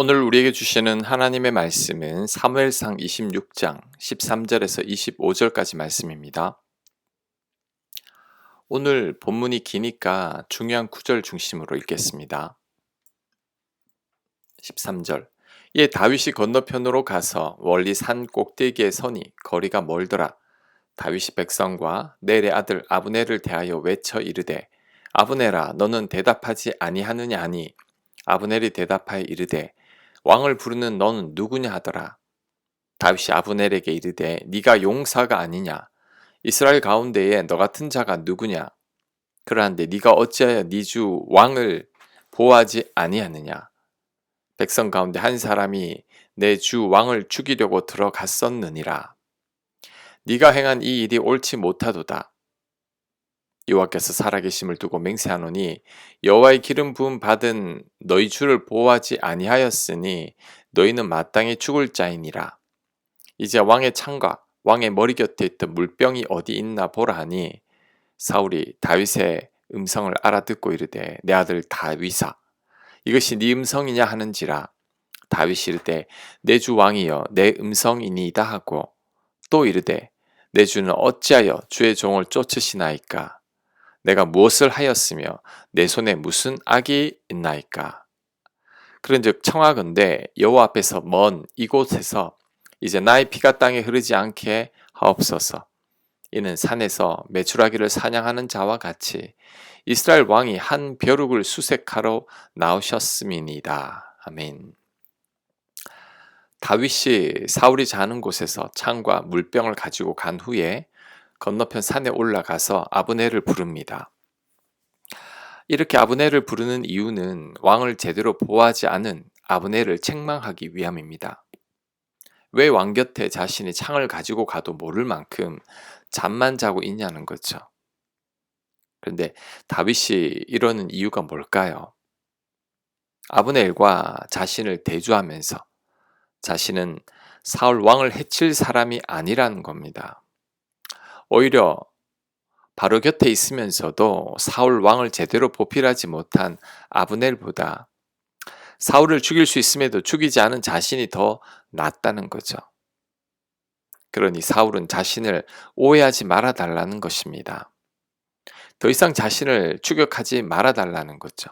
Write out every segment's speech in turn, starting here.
오늘 우리에게 주시는 하나님의 말씀은 사무엘상 26장 13절에서 25절까지 말씀입니다. 오늘 본문이 기니까 중요한 구절 중심으로 읽겠습니다. 13절 이에 다윗이 건너편으로 가서 원리 산 꼭대기에 서니 거리가 멀더라. 다윗이 백성과 넬의 아들 아브네를 대하여 외쳐 이르되 아브네라 너는 대답하지 아니하느냐 하니 아브넬이 대답하여 이르되 왕을 부르는 너는 누구냐 하더라. 다윗이 아브넬에게 이르되 네가 용사가 아니냐 이스라엘 가운데에 너 같은 자가 누구냐? 그러한데 네가 어찌하여 네 주 왕을 보호하지 아니하느냐? 백성 가운데 한 사람이 내 주 왕을 죽이려고 들어갔었느니라. 네가 행한 이 일이 옳지 못하도다. 여호와께서 살아계심을 두고 맹세하노니 여호와의 기름 부음 받은 너희 주를 보호하지 아니하였으니 너희는 마땅히 죽을 자이니라. 이제 왕의 창과 왕의 머리 곁에 있던 물병이 어디 있나 보라 하니 사울이 다윗의 음성을 알아듣고 이르되 내 아들 다윗아 이것이 네 음성이냐 하는지라 다윗이 이르되 내 주 왕이여 내 음성이니이다 하고 또 이르되 내 주는 어찌하여 주의 종을 쫓으시나이까 내가 무엇을 하였으며 내 손에 무슨 악이 있나이까 그런즉 청하건대 여호와 앞에서 먼 이곳에서 이제 나의 피가 땅에 흐르지 않게 하옵소서. 이는 산에서 메추라기를 사냥하는 자와 같이 이스라엘 왕이 한 벼룩을 수색하러 나오셨음이니다. 아멘. 다윗이 사울이 자는 곳에서 창과 물병을 가지고 간 후에 건너편 산에 올라가서 아브네를 부릅니다. 이렇게 아브네를 부르는 이유는 왕을 제대로 보호하지 않은 아브네를 책망하기 위함입니다. 왜 왕 곁에 자신이 창을 가지고 가도 모를 만큼 잠만 자고 있냐는 거죠. 그런데 다윗이 이러는 이유가 뭘까요? 아브넬과 자신을 대주하면서 자신은 사울 왕을 해칠 사람이 아니라는 겁니다. 오히려 바로 곁에 있으면서도 사울 왕을 제대로 보필하지 못한 아브넬보다 사울을 죽일 수 있음에도 죽이지 않은 자신이 더 낫다는 거죠. 그러니 사울은 자신을 오해하지 말아 달라는 것입니다. 더 이상 자신을 추격하지 말아 달라는 거죠.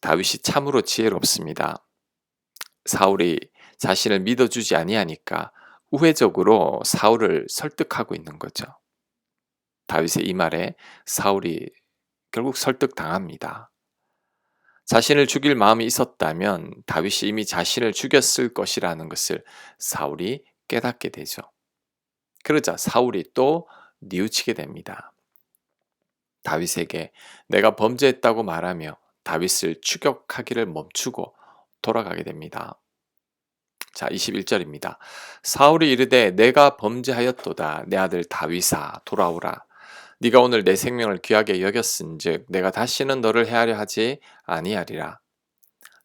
다윗이 참으로 지혜롭습니다. 사울이 자신을 믿어주지 아니하니까 우회적으로 사울을 설득하고 있는 거죠. 다윗의 이 말에 사울이 결국 설득당합니다. 자신을 죽일 마음이 있었다면 다윗이 이미 자신을 죽였을 것이라는 것을 사울이 깨닫게 되죠. 그러자 사울이 또 뉘우치게 됩니다. 다윗에게 내가 범죄했다고 말하며 다윗을 추격하기를 멈추고 돌아가게 됩니다. 자, 21절입니다. 사울이 이르되 내가 범죄하였도다 내 아들 다윗아 돌아오라 네가 오늘 내 생명을 귀하게 여겼은즉 내가 다시는 너를 해하려 하지 아니하리라.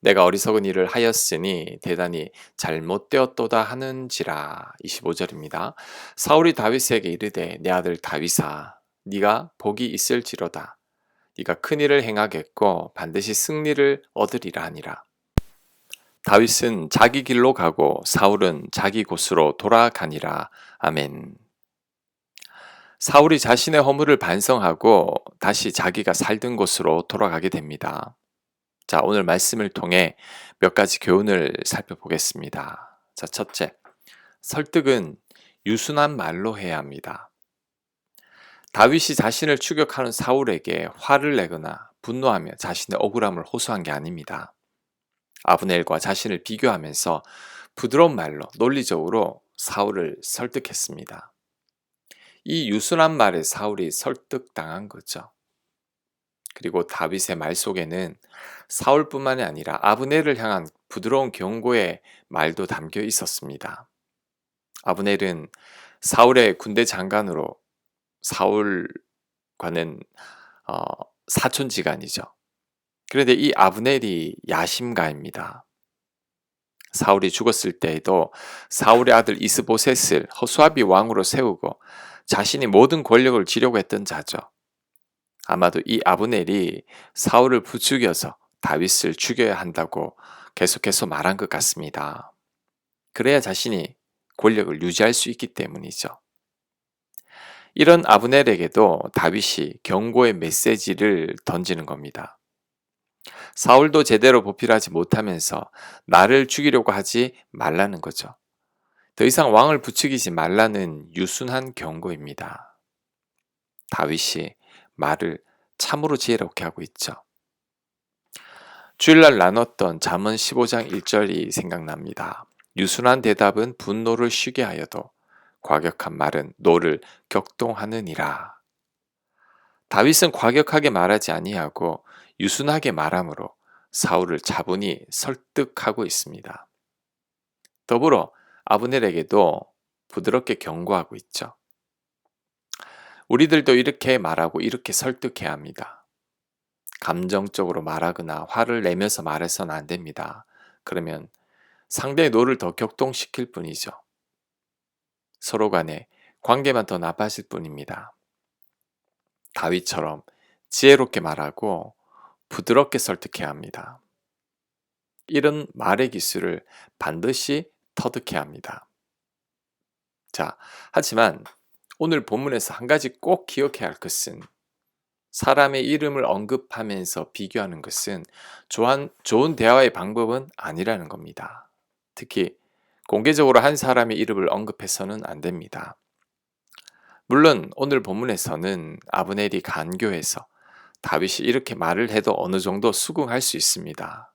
내가 어리석은 일을 하였으니 대단히 잘못되었도다 하는지라. 25절입니다. 사울이 다윗에게 이르되 내 아들 다윗아 네가 복이 있을지로다. 네가 큰 일을 행하겠고 반드시 승리를 얻으리라 하니라. 다윗은 자기 길로 가고 사울은 자기 곳으로 돌아가니라. 아멘. 사울이 자신의 허물을 반성하고 다시 자기가 살던 곳으로 돌아가게 됩니다. 자, 오늘 말씀을 통해 몇 가지 교훈을 살펴보겠습니다. 자, 첫째. 설득은 유순한 말로 해야 합니다. 다윗이 자신을 추격하는 사울에게 화를 내거나 분노하며 자신의 억울함을 호소한 게 아닙니다. 아브넬과 자신을 비교하면서 부드러운 말로 논리적으로 사울을 설득했습니다. 이 유순한 말에 사울이 설득당한 거죠. 그리고 다윗의 말 속에는 사울뿐만이 아니라 아브넬을 향한 부드러운 경고의 말도 담겨 있었습니다. 아브넬은 사울의 군대 장관으로 사울과는 어, 사촌지간이죠. 그런데 이 아브넬이 야심가입니다. 사울이 죽었을 때에도 사울의 아들 이스보셋을 허수아비 왕으로 세우고 자신이 모든 권력을 쥐려고 했던 자죠. 아마도 이 아브넬이 사울을 부추겨서 다윗을 죽여야 한다고 계속해서 말한 것 같습니다. 그래야 자신이 권력을 유지할 수 있기 때문이죠. 이런 아브넬에게도 다윗이 경고의 메시지를 던지는 겁니다. 사울도 제대로 보필하지 못하면서 나를 죽이려고 하지 말라는 거죠. 더 이상 왕을 부추기지 말라는 유순한 경고입니다. 다윗이 말을 참으로 지혜롭게 하고 있죠. 주일날 나눴던 잠언 15장 1절이 생각납니다. 유순한 대답은 분노를 쉬게 하여도 과격한 말은 노를 격동하느니라. 다윗은 과격하게 말하지 아니하고 유순하게 말함으로 사울을 차분히 설득하고 있습니다. 더불어 아브넬에게도 부드럽게 경고하고 있죠. 우리들도 이렇게 말하고 이렇게 설득해야 합니다. 감정적으로 말하거나 화를 내면서 말해서는 안 됩니다. 그러면 상대의 노를 더 격동시킬 뿐이죠. 서로 간에 관계만 더 나빠질 뿐입니다. 다윗처럼 지혜롭게 말하고 부드럽게 설득해야 합니다. 이런 말의 기술을 반드시 터득해야 합니다. 자, 하지만 오늘 본문에서 한 가지 꼭 기억해야 할 것은 사람의 이름을 언급하면서 비교하는 것은 좋은 대화의 방법은 아니라는 겁니다. 특히 공개적으로 한 사람의 이름을 언급해서는 안 됩니다. 물론 오늘 본문에서는 아브넬이 간교해서 다윗이 이렇게 말을 해도 어느 정도 수긍할 수 있습니다.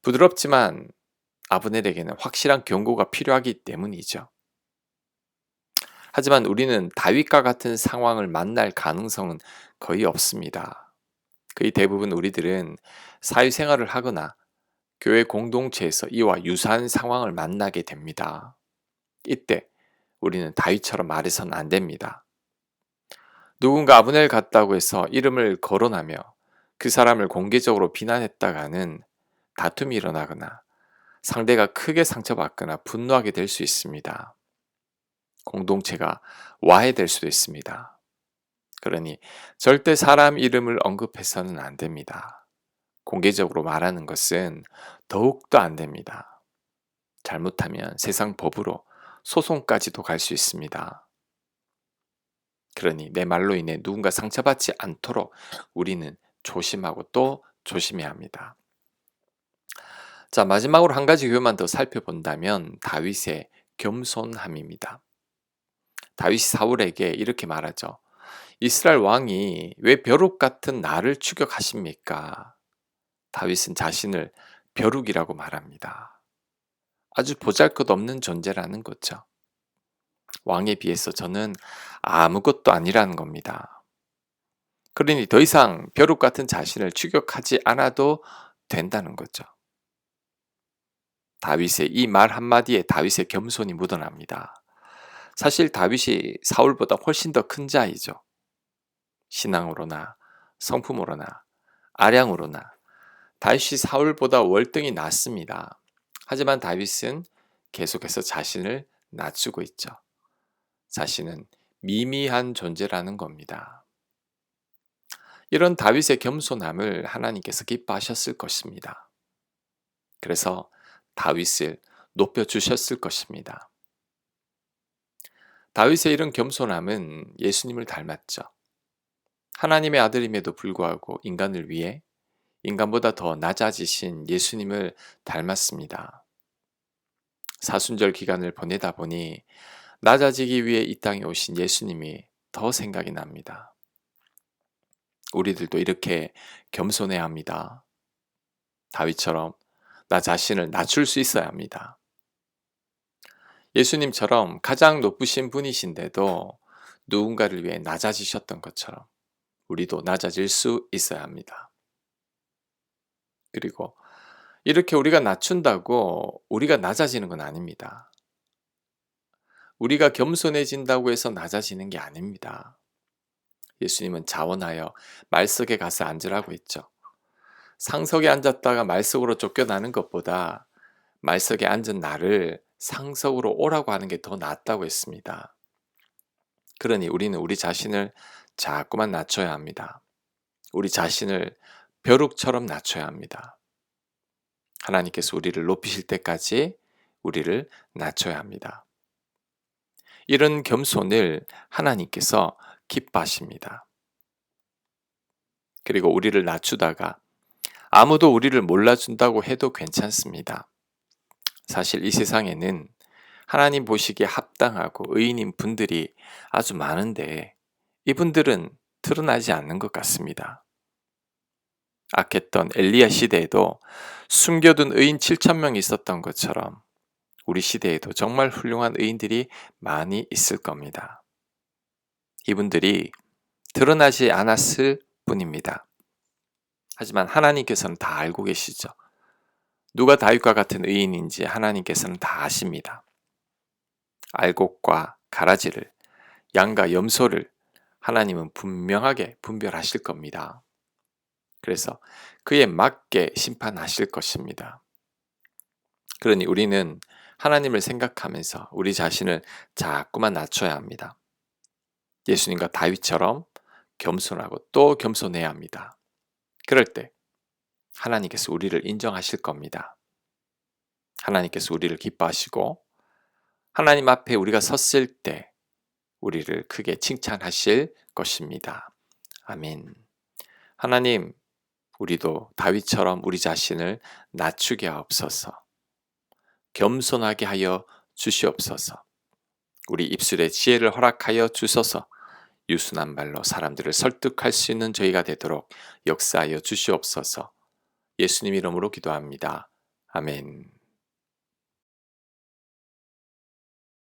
부드럽지만 아브넬에게는 확실한 경고가 필요하기 때문이죠. 하지만 우리는 다윗과 같은 상황을 만날 가능성은 거의 없습니다. 거의 대부분 우리들은 사회생활을 하거나 교회 공동체에서 이와 유사한 상황을 만나게 됩니다. 이때 우리는 다윗처럼 말해서는 안 됩니다. 누군가 아브넬 같다고 해서 이름을 거론하며 그 사람을 공개적으로 비난했다가는 다툼이 일어나거나 상대가 크게 상처받거나 분노하게 될 수 있습니다. 공동체가 와해될 수도 있습니다. 그러니 절대 사람 이름을 언급해서는 안 됩니다. 공개적으로 말하는 것은 더욱더 안 됩니다. 잘못하면 세상 법으로 소송까지도 갈 수 있습니다. 그러니 내 말로 인해 누군가 상처받지 않도록 우리는 조심하고 또 조심해야 합니다. 자, 마지막으로 한 가지 교훈만 더 살펴본다면 다윗의 겸손함입니다. 다윗이 사울에게 이렇게 말하죠. 이스라엘 왕이 왜 벼룩 같은 나를 추격하십니까? 다윗은 자신을 벼룩이라고 말합니다. 아주 보잘 것 없는 존재라는 거죠. 왕에 비해서 저는 아무것도 아니라는 겁니다. 그러니 더 이상 벼룩 같은 자신을 추격하지 않아도 된다는 거죠. 다윗의 이 말 한마디에 다윗의 겸손이 묻어납니다. 사실 다윗이 사울보다 훨씬 더 큰 자이죠. 신앙으로나 성품으로나 아량으로나 다윗이 사울보다 월등히 낫습니다. 하지만 다윗은 계속해서 자신을 낮추고 있죠. 자신은 미미한 존재라는 겁니다. 이런 다윗의 겸손함을 하나님께서 기뻐하셨을 것입니다. 그래서 다윗을 높여 주셨을 것입니다. 다윗의 이런 겸손함은 예수님을 닮았죠. 하나님의 아들임에도 불구하고 인간을 위해 인간보다 더 낮아지신 예수님을 닮았습니다. 사순절 기간을 보내다 보니 낮아지기 위해 이 땅에 오신 예수님이 더 생각이 납니다. 우리들도 이렇게 겸손해야 합니다. 다윗처럼 나 자신을 낮출 수 있어야 합니다. 예수님처럼 가장 높으신 분이신데도 누군가를 위해 낮아지셨던 것처럼 우리도 낮아질 수 있어야 합니다. 그리고 이렇게 우리가 낮춘다고 우리가 낮아지는 건 아닙니다. 우리가 겸손해진다고 해서 낮아지는 게 아닙니다. 예수님은 자원하여 말석에 가서 앉으라고 했죠. 상석에 앉았다가 말석으로 쫓겨나는 것보다 말석에 앉은 나를 상석으로 오라고 하는 게 더 낫다고 했습니다. 그러니 우리는 우리 자신을 자꾸만 낮춰야 합니다. 우리 자신을 벼룩처럼 낮춰야 합니다. 하나님께서 우리를 높이실 때까지 우리를 낮춰야 합니다. 이런 겸손을 하나님께서 기뻐하십니다. 그리고 우리를 낮추다가 아무도 우리를 몰라준다고 해도 괜찮습니다. 사실 이 세상에는 하나님 보시기에 합당하고 의인인 분들이 아주 많은데 이분들은 드러나지 않는 것 같습니다. 악했던 엘리야 시대에도 숨겨둔 의인 7천 명이 있었던 것처럼 우리 시대에도 정말 훌륭한 의인들이 많이 있을 겁니다. 이분들이 드러나지 않았을 뿐입니다. 하지만 하나님께서는 다 알고 계시죠. 누가 다윗과 같은 의인인지 하나님께서는 다 아십니다. 알곡과 가라지를, 양과 염소를 하나님은 분명하게 분별하실 겁니다. 그래서 그에 맞게 심판하실 것입니다. 그러니 우리는 하나님을 생각하면서 우리 자신을 자꾸만 낮춰야 합니다. 예수님과 다윗처럼 겸손하고 또 겸손해야 합니다. 그럴 때 하나님께서 우리를 인정하실 겁니다. 하나님께서 우리를 기뻐하시고 하나님 앞에 우리가 섰을 때 우리를 크게 칭찬하실 것입니다. 아멘. 하나님, 우리도 다윗처럼 우리 자신을 낮추게 하옵소서. 겸손하게 하여 주시옵소서. 우리 입술에 지혜를 허락하여 주소서. 유순한 말로 사람들을 설득할 수 있는 저희가 되도록 역사하여 주시옵소서. 예수님 이름으로 기도합니다. 아멘.